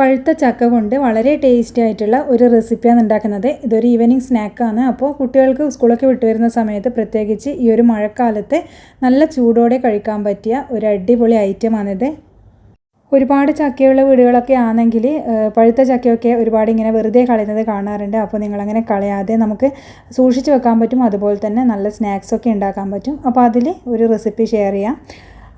പഴുത്ത ചക്ക കൊണ്ട് വളരെ ടേസ്റ്റി ആയിട്ടുള്ള ഒരു റെസിപ്പിയാണ് ഉണ്ടാക്കുന്നത്. ഇതൊരു ഈവനിങ് സ്നാക്കാണ് അപ്പോൾ കുട്ടികൾക്ക് സ്കൂളൊക്കെ വിട്ടു വരുന്ന സമയത്ത് പ്രത്യേകിച്ച് ഈ ഒരു മഴക്കാലത്ത് നല്ല ചൂടോടെ കഴിക്കാൻ പറ്റിയ ഒരു അടിപൊളി ഐറ്റമാണിത് ഒരുപാട് ചക്കയുള്ള വീടുകളൊക്കെ ആണെങ്കിൽ പഴുത്ത ചക്കയൊക്കെ ഒരുപാട് ഇങ്ങനെ വെറുതെ കളയുന്നത് കാണാറുണ്ട്. അപ്പോൾ നിങ്ങളങ്ങനെ കളയാതെ നമുക്ക് സൂക്ഷിച്ച് വെക്കാൻ പറ്റും. അതുപോലെ തന്നെ നല്ല സ്നാക്സൊക്കെ ഉണ്ടാക്കാൻ പറ്റും. അപ്പോൾ അതിൽ ഒരു റെസിപ്പി ഷെയർ ചെയ്യാം.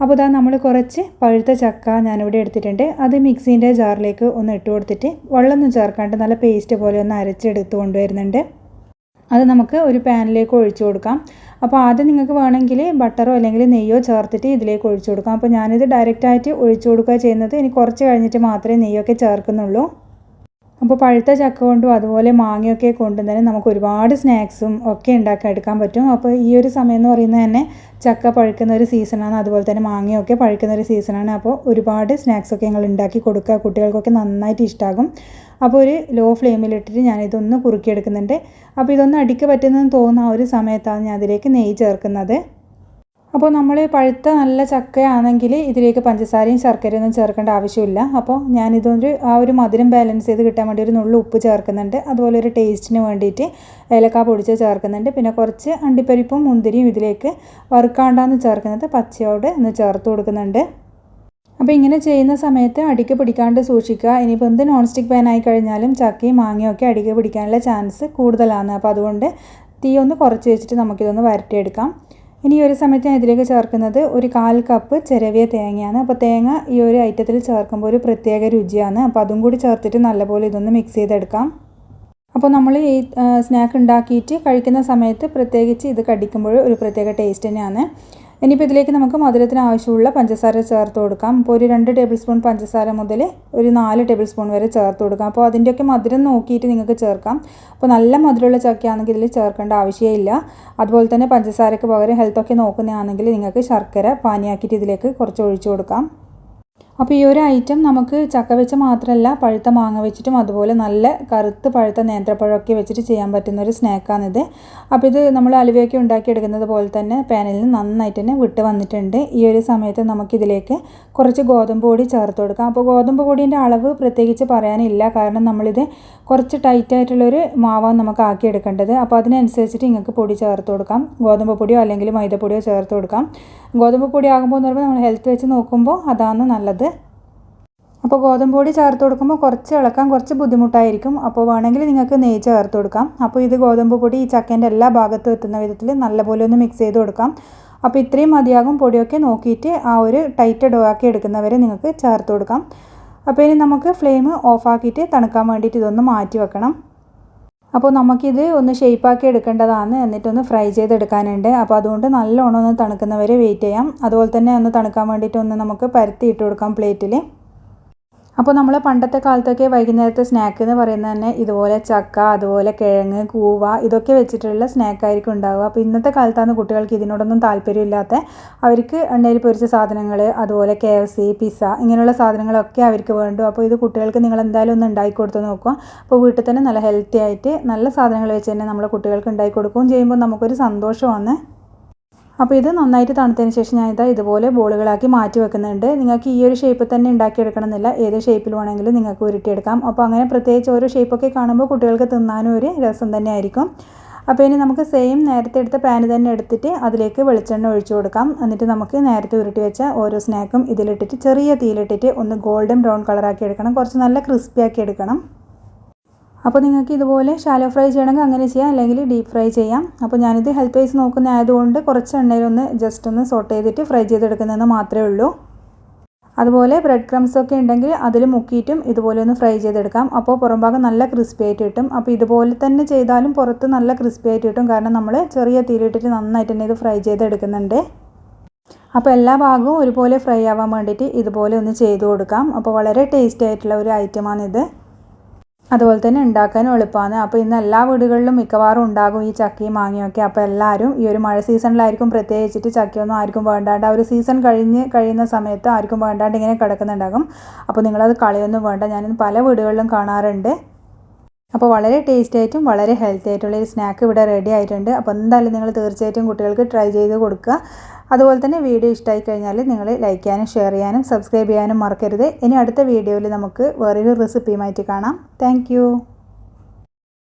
അപ്പോൾ ഇതാ നമ്മൾ കുറച്ച് പഴുത്ത ചക്ക ഞാനിവിടെ എടുത്തിട്ടുണ്ട്. അത് മിക്സീന്റെ ജാറിലേക്ക് ഒന്ന് ഇട്ട് കൊടുത്തിട്ട് വെള്ളമൊന്നും ചേർക്കാണ്ട് നല്ല പേസ്റ്റ് പോലെ ഒന്ന് അരച്ചെടുത്ത് കൊണ്ടുവരുന്നുണ്ട്. അത് നമുക്ക് ഒരു പാനിലേക്ക് ഒഴിച്ചു കൊടുക്കാം. അപ്പോൾ ആദ്യം നിങ്ങൾക്ക് വേണമെങ്കിൽ ബട്ടറോ അല്ലെങ്കിൽ നെയ്യോ ചേർത്തിട്ട് ഇതിലേക്ക് ഒഴിച്ചു കൊടുക്കാം. അപ്പോൾ ഞാനിത് ഡയറക്റ്റായിട്ട് ഒഴിച്ചു കൊടുക്കുക ചെയ്യുന്നത്. ഇനി കുറച്ച് കഴിഞ്ഞിട്ട് മാത്രമേ നെയ്യൊക്കെ ചേർക്കുന്നുള്ളൂ. അപ്പോൾ പഴുത്ത ചക്ക കൊണ്ടും അതുപോലെ മാങ്ങയൊക്കെ കൊണ്ടും തന്നെ നമുക്ക് ഒരുപാട് സ്നാക്സും ഒക്കെ ഉണ്ടാക്കി എടുക്കാൻ പറ്റും. അപ്പോൾ ഈ ഒരു സമയം എന്ന് പറയുന്നത് തന്നെ ചക്ക പഴുക്കുന്ന ഒരു സീസണാണ് അതുപോലെ തന്നെ മാങ്ങയൊക്കെ പഴുക്കുന്ന ഒരു സീസണാണ് അപ്പോൾ ഒരുപാട് സ്നാക്സൊക്കെ ഞങ്ങൾ ഉണ്ടാക്കി കൊടുക്കുക. കുട്ടികൾക്കൊക്കെ നന്നായിട്ട് ഇഷ്ടമാകും അപ്പോൾ ഒരു ലോ ഫ്ലെയിമിലിട്ടിട്ട് ഞാനിതൊന്ന് കുറുക്കിയെടുക്കുന്നുണ്ട്. അപ്പോൾ ഇതൊന്ന് അടിക്ക് പറ്റുന്നതെന്ന് തോന്നുന്ന ആ ഒരു സമയത്താണ് ഞാൻ അതിലേക്ക് നെയ്യ് ചേർക്കുന്നത്. അപ്പോൾ നമ്മൾ പഴുത്ത നല്ല ചക്കയാണെങ്കിൽ ഇതിലേക്ക് പഞ്ചസാരയും ശർക്കരയൊന്നും ചേർക്കേണ്ട ആവശ്യമില്ല. അപ്പോൾ ഞാനിതൊരു ആ ഒരു മധുരം ബാലൻസ് ചെയ്ത് കിട്ടാൻ വേണ്ടി ഒരു നുള്ളു ഉപ്പ് ചേർക്കുന്നുണ്ട്. അതുപോലെ ഒരു ടേസ്റ്റിന് വേണ്ടിയിട്ട് ഏലക്ക പൊടിച്ച് ചേർക്കുന്നുണ്ട്. പിന്നെ കുറച്ച് അണ്ടിപ്പരിപ്പും മുന്തിരിയും ഇതിലേക്ക് വറുക്കാണ്ടാന്ന് ചേർക്കുന്നത് പച്ചയോട് ഒന്ന് ചേർത്ത് കൊടുക്കുന്നുണ്ട്. അപ്പോൾ ഇങ്ങനെ ചെയ്യുന്ന സമയത്ത് അടിക്ക് പിടിക്കാണ്ട് സൂക്ഷിക്കുക. ഇനിയിപ്പോൾ എന്ത് നോൺ സ്റ്റിക്ക് പാൻ കഴിഞ്ഞാലും ചക്കയും മാങ്ങയൊക്കെ അടിക്ക് പിടിക്കാനുള്ള ചാൻസ് കൂടുതലാണ്. അപ്പോൾ അതുകൊണ്ട് തീ ഒന്ന് കുറച്ച് വെച്ചിട്ട് നമുക്കിതൊന്ന് വരട്ടിയെടുക്കാം. ഇനി ഒരു സമയത്ത് ഞാൻ ഇതിലേക്ക് ചേർക്കുന്നത് ഒരു കാൽ കപ്പ് ചിരവിയ തേങ്ങയാണ്. അപ്പോൾ തേങ്ങ ഈ ഒരു ഐറ്റത്തിൽ ചേർക്കുമ്പോൾ ഒരു പ്രത്യേക രുചിയാണ്. അപ്പോൾ അതും കൂടി ചേർത്തിട്ട് നല്ലപോലെ ഇതൊന്ന് മിക്സ് ചെയ്തെടുക്കാം. അപ്പോൾ നമ്മൾ ഈ സ്നാക്ക് ഉണ്ടാക്കിയിട്ട് കഴിക്കുന്ന സമയത്ത് പ്രത്യേകിച്ച് ഇത് കടിക്കുമ്പോൾ ഒരു പ്രത്യേക ടേസ്റ്റ് തന്നെയാണ്. ഇനിയിപ്പോൾ ഇതിലേക്ക് നമുക്ക് മധുരത്തിന് ആവശ്യമുള്ള പഞ്ചസാര ചേർത്ത് കൊടുക്കാം. അപ്പോൾ ഒരു രണ്ട് ടേബിൾ സ്പൂൺ പഞ്ചസാര മുതൽ ഒരു നാല് ടേബിൾ സ്പൂൺ വരെ ചേർത്ത് കൊടുക്കാം. അപ്പോൾ അതിന്റെയൊക്കെ മധുരം നോക്കിയിട്ട് നിങ്ങൾക്ക് ചേർക്കാം. അപ്പോൾ നല്ല മധുരമുള്ള ചക്കയാണെങ്കിൽ ഇതിൽ ചേർക്കേണ്ട ആവശ്യമില്ല അതുപോലെ തന്നെ പഞ്ചസാരയ്ക്ക് പകരം ഹെൽത്തൊക്കെ നോക്കുന്നതാണെങ്കിൽ നിങ്ങൾക്ക് ശർക്കര പാനിയാക്കിയിട്ട് ഇതിലേക്ക് കുറച്ച് ഒഴിച്ചു കൊടുക്കാം. അപ്പോൾ ഈ ഒരു ഐറ്റം നമുക്ക് ചക്ക വെച്ച് മാത്രമല്ല പഴുത്ത മാങ്ങ വെച്ചിട്ടും അതുപോലെ നല്ല കറുത്ത് പഴുത്ത നേന്ത്രപ്പഴമൊക്കെ വെച്ചിട്ട് ചെയ്യാൻ പറ്റുന്ന ഒരു സ്നാക്കാണിത് അപ്പോൾ ഇത് നമ്മൾ അലുവയൊക്കെ ഉണ്ടാക്കിയെടുക്കുന്നത് പോലെ തന്നെ പാനിൽ നിന്ന് നന്നായിട്ട് തന്നെ വിട്ട് വന്നിട്ടുണ്ട്. ഈ ഒരു സമയത്ത് നമുക്കിതിലേക്ക് കുറച്ച് ഗോതമ്പ് പൊടി ചേർത്ത് കൊടുക്കാം. അപ്പോൾ ഗോതമ്പ് പൊടിന്റെ അളവ് പ്രത്യേകിച്ച് പറയാനില്ല. കാരണം നമ്മളിത് കുറച്ച് ടൈറ്റായിട്ടുള്ളൊരു മാവാണ് നമുക്ക് ആക്കിയെടുക്കേണ്ടത് അപ്പോൾ അതിനനുസരിച്ചിട്ട് നിങ്ങൾക്ക് പൊടി ചേർത്ത് കൊടുക്കാം. ഗോതമ്പ് പൊടിയോ അല്ലെങ്കിൽ മൈദപ്പൊടിയോ ചേർത്ത് കൊടുക്കാം. ഗോതമ്പ് പൊടി ആകുമ്പോൾ എന്ന് പറയുമ്പോൾ നമ്മൾ ഹെൽത്ത് വെച്ച് നോക്കുമ്പോൾ അതാണ് നല്ലത്. അപ്പോൾ ഗോതമ്പ് പൊടി ചേർത്ത് കൊടുക്കുമ്പോൾ കുറച്ച് ഇളക്കാൻ കുറച്ച് ബുദ്ധിമുട്ടായിരിക്കും. അപ്പോൾ വേണമെങ്കിൽ നിങ്ങൾക്ക് നെയ്യ് ചേർത്ത് കൊടുക്കാം. അപ്പോൾ ഇത് ഗോതമ്പ് പൊടി ഈ ചക്കേന്റെ എല്ലാ ഭാഗത്തും എത്തുന്ന വിധത്തിൽ നല്ലപോലെ ഒന്ന് മിക്സ് ചെയ്ത് കൊടുക്കാം. അപ്പോൾ ഇത്രയും മതിയാകും പൊടിയൊക്കെ നോക്കിയിട്ട് ആ ഒരു ടൈറ്റ് ഡോ ആക്കി എടുക്കുന്നവരെ നിങ്ങൾക്ക് ചേർത്ത് കൊടുക്കാം. അപ്പോൾ ഇനി നമുക്ക് ഫ്ലെയിം ഓഫാക്കിയിട്ട് തണുക്കാൻ വേണ്ടിയിട്ട് ഇതൊന്ന് മാറ്റി വെക്കണം. അപ്പോൾ നമുക്കിത് ഒന്ന് ഷേപ്പാക്കി എടുക്കേണ്ടതാണ്. എന്നിട്ടൊന്ന് ഫ്രൈ ചെയ്തെടുക്കാനുണ്ട്. അപ്പോൾ അതുകൊണ്ട് നല്ലോണം ഒന്ന് തണുക്കുന്നവരെ വെയിറ്റ് ചെയ്യാം. അതുപോലെ തന്നെ ഒന്ന് തണുക്കാൻ വേണ്ടിയിട്ട് ഒന്ന് നമുക്ക് പരത്തി ഇട്ട് കൊടുക്കാം പ്ലേറ്റിൽ അപ്പോൾ നമ്മൾ പണ്ടത്തെ കാലത്തൊക്കെ വൈകുന്നേരത്തെ സ്നാക്ക് എന്ന് പറയുന്നത് തന്നെ ഇതുപോലെ ചക്ക അതുപോലെ കിഴങ്ങ് കൂവ ഇതൊക്കെ വെച്ചിട്ടുള്ള സ്നാക്കായിരിക്കും ഉണ്ടാവുക. അപ്പോൾ ഇന്നത്തെ കാലത്താണ് കുട്ടികൾക്ക് ഇതിനോടൊന്നും താല്പര്യമില്ലാത്ത അവർക്ക് എണ്ണയിൽ പൊരിച്ച സാധനങ്ങൾ അതുപോലെ കെ എഫ് സി പിസ്സ ഇങ്ങനെയുള്ള സാധനങ്ങളൊക്കെ അവർക്ക് വേണ്ടു. അപ്പോൾ ഇത് കുട്ടികൾക്ക് നിങ്ങൾ എന്തായാലും ഒന്ന് ഉണ്ടാക്കി കൊടുത്ത് നോക്കുക. അപ്പോൾ വീട്ടിൽ തന്നെ നല്ല ഹെൽത്തി ആയിട്ട് നല്ല സാധനങ്ങൾ വെച്ച് തന്നെ നമ്മൾ കുട്ടികൾക്ക് ഉണ്ടാക്കി കൊടുക്കുകയും ചെയ്യുമ്പോൾ നമുക്കൊരു സന്തോഷമാണ്. അപ്പോൾ ഇത് നന്നായിട്ട് തണുത്തതിന് ശേഷം ഞാൻ ഇതാ ഇതുപോലെ ബോളുകളാക്കി മാറ്റി വെക്കുന്നുണ്ട്. നിങ്ങൾക്ക് ഈ ഒരു ഷേപ്പ് തന്നെ ഉണ്ടാക്കിയെടുക്കണം എന്നില്ല ഏത് ഷേപ്പിൽ വേണമെങ്കിലും നിങ്ങൾക്ക് ഉരുട്ടിയെടുക്കാം. അപ്പോൾ അങ്ങനെ പ്രത്യേകിച്ച് ഓരോ ഷേപ്പൊക്കെ കാണുമ്പോൾ കുട്ടികൾക്ക് തിന്നാനും ഒരു രസം തന്നെ ആയിരിക്കും. അപ്പോൾ ഇനി നമുക്ക് സെയിം നേരത്തെ എടുത്ത പാന് തന്നെ എടുത്തിട്ട് അതിലേക്ക് വെളിച്ചെണ്ണ ഒഴിച്ചു കൊടുക്കാം. എന്നിട്ട് നമുക്ക് നേരത്തെ ഉരുട്ടി വെച്ച ഓരോ സ്നാക്കും ഇതിലിട്ടിട്ട് ചെറിയ തീയിലിട്ടിട്ട് ഒന്ന് ഗോൾഡൻ ബ്രൗൺ കളറാക്കി എടുക്കണം. കുറച്ച് നല്ല ക്രിസ്പി ആക്കി എടുക്കണം. അപ്പോൾ നിങ്ങൾക്ക് ഇതുപോലെ ഷാലോ ഫ്രൈ ചെയ്യണമെങ്കിൽ അങ്ങനെ ചെയ്യാം അല്ലെങ്കിൽ ഡീപ്പ് ഫ്രൈ ചെയ്യാം. അപ്പോൾ ഞാനിത് ഹെൽത്ത് വൈസ് നോക്കുന്ന ആയതുകൊണ്ട് കുറച്ച് എണ്ണയിലൊന്ന് ജസ്റ്റ് ഒന്ന് സോട്ട് ചെയ്തിട്ട് ഫ്രൈ ചെയ്തെടുക്കുന്നതെന്ന് മാത്രമേ ഉള്ളൂ. അതുപോലെ ബ്രെഡ് ക്രംസ് ഒക്കെ ഉണ്ടെങ്കിൽ അതിൽ മുക്കിയിട്ടും ഇതുപോലെ ഒന്ന് ഫ്രൈ ചെയ്തെടുക്കാം. അപ്പോൾ പുറംഭാഗം നല്ല ക്രിസ്പി ആയിട്ട് കിട്ടും. അപ്പോൾ ഇതുപോലെ തന്നെ ചെയ്താലും പുറത്ത് നല്ല ക്രിസ്പി ആയിട്ട് കിട്ടും. കാരണം നമ്മൾ ചെറിയ തീയിലിട്ടിട്ട് നന്നായിട്ട് തന്നെ ഇത് ഫ്രൈ ചെയ്തെടുക്കുന്നുണ്ട്. അപ്പോൾ എല്ലാ ഭാഗവും ഒരുപോലെ ഫ്രൈ ആവാൻ വേണ്ടിയിട്ട് ഇതുപോലെ ഒന്ന് ചെയ്ത് കൊടുക്കാം. അപ്പോൾ വളരെ ടേസ്റ്റി ആയിട്ടുള്ള ഒരു ഐറ്റമാണിത് അതുപോലെ തന്നെ ഉണ്ടാക്കാനും എളുപ്പമാണ്. അപ്പോൾ ഇന്ന് എല്ലാ വീടുകളിലും മിക്കവാറും ഉണ്ടാകും ഈ ചക്കയും മാങ്ങയൊക്കെ. അപ്പോൾ എല്ലാവരും ഈ ഒരു മഴ സീസണിലായിരിക്കും പ്രത്യേകിച്ചിട്ട് ചക്കയൊന്നും ആർക്കും വേണ്ടാണ്ട് ആ ഒരു സീസൺ കഴിഞ്ഞ് കഴിയുന്ന സമയത്ത് ആർക്കും വേണ്ടാണ്ട് ഇങ്ങനെ കിടക്കുന്നുണ്ടാകും. അപ്പോൾ നിങ്ങളത് കളയൊന്നും വേണ്ട. ഞാൻ പല വീടുകളിലും കാണാറുണ്ട്. അപ്പോൾ വളരെ ടേസ്റ്റി ആയിട്ടും വളരെ ഹെൽത്തി ആയിട്ടുള്ള ഒരു സ്നാക്ക് ഇവിടെ റെഡി ആയിട്ടുണ്ട്. അപ്പോൾ എന്തായാലും നിങ്ങൾ തീർച്ചയായിട്ടും കുട്ടികൾക്ക് ട്രൈ ചെയ്ത് കൊടുക്കുക. അതുപോലെ തന്നെ വീഡിയോ ഇഷ്ടമായി കഴിഞ്ഞാൽ നിങ്ങൾ ലൈക്ക് ചെയ്യാനും ഷെയർ ചെയ്യാനും സബ്സ്ക്രൈബ് ചെയ്യാനും മറക്കരുത്. ഇനി അടുത്ത വീഡിയോയിൽ നമുക്ക് വേറൊരു റെസിപ്പിയുമായിട്ട് കാണാം. താങ്ക്